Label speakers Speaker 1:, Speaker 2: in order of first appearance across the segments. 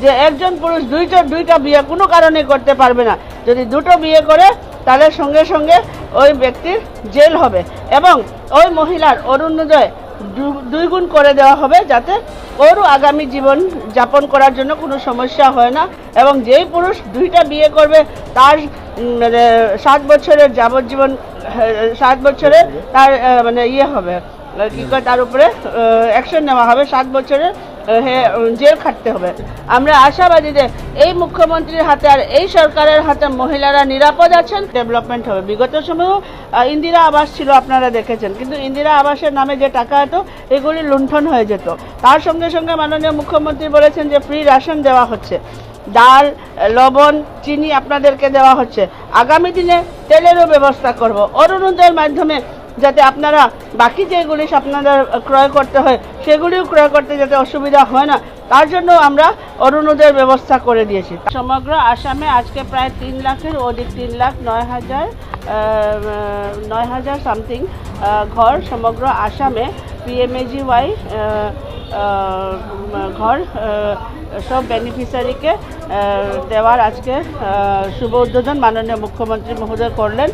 Speaker 1: যে একজন পুরুষ দুইটা দুইটা বিয়ে কোনো কারণে করতে পারবে না। যদি দুটো বিয়ে করে তাহলে সঙ্গে সঙ্গে ওই ব্যক্তির জেল হবে এবং ওই মহিলার অরুণোদয় দু- দুই গুণ করে দেওয়া হবে যাতে ওরও আগামী জীবন যাপন করার জন্য কোনো সমস্যা হয় না এবং যেই পুরুষ দুইটা বিয়ে করবে তার মানে সাত বছরের যাবজ্জীবন হ্যাঁ, সাত বছরে তার মানে ইয়ে হবে। কি কয় তার উপরে অ্যাকশন নেওয়া হবে। সাত বছরের জেল খাটতে হবে। আমরা আশাবাদী যে এই মুখ্যমন্ত্রীর হাতে আর এই সরকারের হাতে মহিলারা নিরাপদ আছেন। ডেভেলপমেন্ট হবে। বিগত সময়েও ইন্দিরা আবাস ছিল, আপনারা দেখেছেন। কিন্তু ইন্দিরা আবাসের নামে যে টাকা হতো এগুলি লুণ্ঠন হয়ে যেত। তার সঙ্গে সঙ্গে মাননীয় মুখ্যমন্ত্রী বলেছেন যে ফ্রি রেশন দেওয়া হচ্ছে। ডাল, লবণ, চিনি আপনাদেরকে দেওয়া হচ্ছে। আগামী দিনে তেলেরও ব্যবস্থা করব। অরুণোদয়ের মাধ্যমে যাতে আপনারা বাকি যেগুলি আপনাদের ক্রয় করতে হয়, সেগুলিও ক্রয় করতে যাতে অসুবিধা হয় না। তার জন্য আমরা অরুণোদয়ের ব্যবস্থা করে দিয়েছি। সমগ্র আসামে আজকে প্রায় তিন লাখের অধিক, তিন লাখ নয় হাজার নয় হাজার সামথিং ঘর সমগ্র আসামে পিএমএজি ওয়াই ঘর সব বেনিফিশিয়ারিকে দেওয়ার আজকে শুভ উদ্বোধন মাননীয় মুখ্যমন্ত্রী মহোদয় করলেন।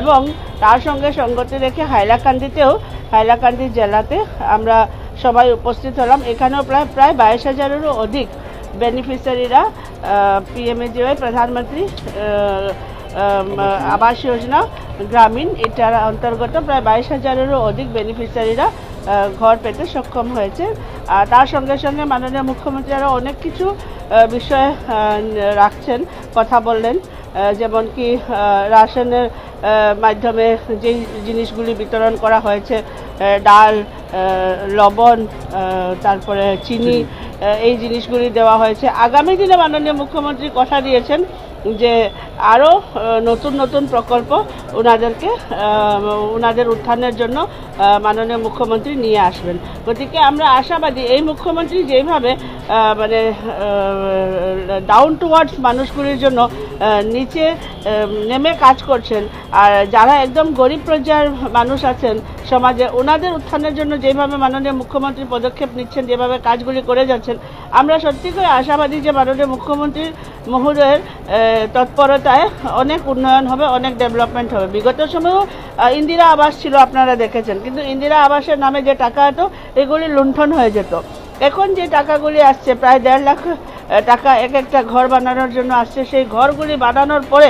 Speaker 1: এবং তার সঙ্গে সঙ্গতি রেখে হাইলাকান্দিতেও, হাইলাকান্দি জেলাতে আমরা সবাই উপস্থিত হলাম। এখানেও প্রায় প্রায় বাইশ হাজারেরও অধিক বেনিফিশিয়ারিরা পিএমএজিওয়াই প্রধানমন্ত্রী আবাস যোজনা, গ্রামীণ, এটার অন্তর্গত প্রায় বাইশ হাজারেরও অধিক বেনিফিশিয়ারিরা ঘর পেতে সক্ষম হয়েছে। আর তার সঙ্গে সঙ্গে মাননীয় মুখ্যমন্ত্রী আরও অনেক কিছু বিষয় রাখছেন, কথা বললেন। যেমন কি রাশনের মাধ্যমে যেই জিনিসগুলি বিতরণ করা হয়েছে ডাল লবণ তারপরে চিনি এই জিনিসগুলি দেওয়া হয়েছে। আগামী দিনে মাননীয় মুখ্যমন্ত্রী কথা দিয়েছেন যে আরও নতুন নতুন প্রকল্প ওনাদেরকে ওনাদের উত্থানের জন্য মাননীয় মুখ্যমন্ত্রী নিয়ে আসবেন। গতিকে আমরা আশাবাদী এই মুখ্যমন্ত্রী যেভাবে মানে ডাউন টুয়ার্ডস মানুষগুলির জন্য নিচে নেমে কাজ করছেন। আর যারা একদম গরিব পর্যায়ের মানুষ আছেন, সমাজে ওনাদের উত্থানের জন্য যেভাবে মাননীয় মুখ্যমন্ত্রী পদক্ষেপ নিচ্ছেন, যেভাবে কাজগুলি করে যাচ্ছেন, আমরা সত্যি করে আশাবাদী যে মাননীয় মুখ্যমন্ত্রী মহোদয়ের তৎপরতায় অনেক উন্নয়ন হবে, অনেক ডেভেলপমেন্ট হবে। বিগত সময়েও ইন্দিরা আবাস ছিল, আপনারা দেখেছেন। কিন্তু ইন্দিরা আবাসের নামে যে টাকা হতো এগুলি লুণ্ঠন হয়ে যেত। এখন যে টাকাগুলি আসছে, প্রায় দেড় লাখ টাকা এক একটা ঘর বানানোর জন্য আসছে। সেই ঘরগুলি বানানোর পরে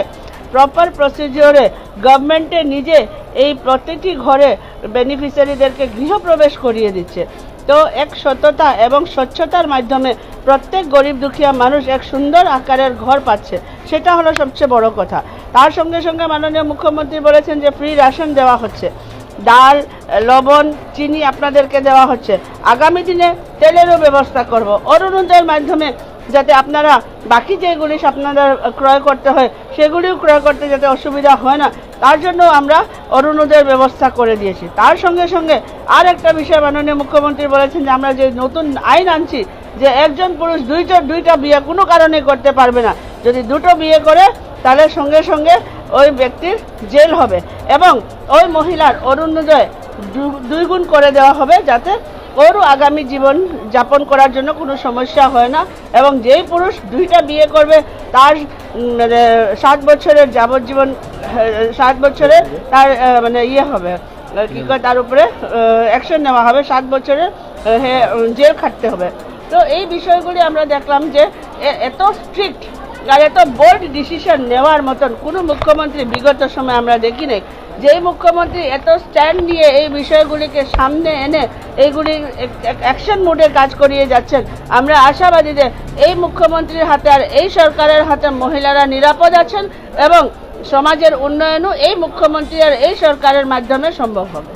Speaker 1: প্রপার প্রসিজিওরে গভর্নমেন্টে নিজে এই প্রতিটি ঘরে বেনিফিশিয়ারিদেরকে গৃহপ্রবেশ করিয়ে দিচ্ছে। তো এক সততা এবং স্বচ্ছতার মাধ্যমে প্রত্যেক গরিব দুঃখিয়া মানুষ এক সুন্দর আকারের ঘর পাচ্ছে। সেটা হলো সবচেয়ে বড় কথা। তার সঙ্গে সঙ্গে মাননীয় মুখ্যমন্ত্রী বলেছেন যে ফ্রি রেশন দেওয়া হচ্ছে। ডাল, লবণ, চিনি আপনাদেরকে দেওয়া হচ্ছে। আগামী দিনে তেলেরও ব্যবস্থা করব। অরুণোদয়ের মাধ্যমে যাতে আপনারা বাকি যেগুলি আপনাদের ক্রয় করতে হয়, সেগুলিও ক্রয় করতে যাতে অসুবিধা হয় না, তার জন্য আমরা অরুণোদয়ের ব্যবস্থা করে দিয়েছি। তার সঙ্গে সঙ্গে আর একটা বিষয় মাননীয় মুখ্যমন্ত্রী বলেছেন যে, আমরা যে নতুন আইন আনছি, যে একজন পুরুষ দুইটা দুইটা বিয়ে কোনো কারণে করতে পারবে না। যদি দুটো বিয়ে করে, তাহলে সঙ্গে সঙ্গে ওই ব্যক্তির জেল হবে এবং ওই মহিলার অরুণোদয় দুই গুণ করে দেওয়া হবে যাতে ওরও আগামী জীবন যাপন করার জন্য কোনো সমস্যা হয় না। এবং যেই পুরুষ দুইটা বিয়ে করবে তার সাত বছরের যাবজ্জীবন সাত বছরে তার মানে ইয়ে হবে। কী করে তার উপরে অ্যাকশন নেওয়া হবে। সাত হে, জেল খাটতে হবে। তো এই বিষয়গুলি আমরা দেখলাম যে এত স্ট্রিক্ট আর এত বোল্ড ডিসিশন নেওয়ার মতন কোনো মুখ্যমন্ত্রী বিগত সময় আমরা দেখি নাই। যেই মুখ্যমন্ত্রী এত স্ট্যান্ড নিয়ে এই বিষয়গুলিকে সামনে এনে এইগুলি অ্যাকশন মোডে কাজ করিয়ে যাচ্ছেন, আমরা আশাবাদী যে এই মুখ্যমন্ত্রীর হাতে আর এই সরকারের হাতে মহিলারা নিরাপদ আছেন এবং সমাজের উন্নয়নও এই মুখ্যমন্ত্রী আর এই সরকারের মাধ্যমে সম্ভব হবে।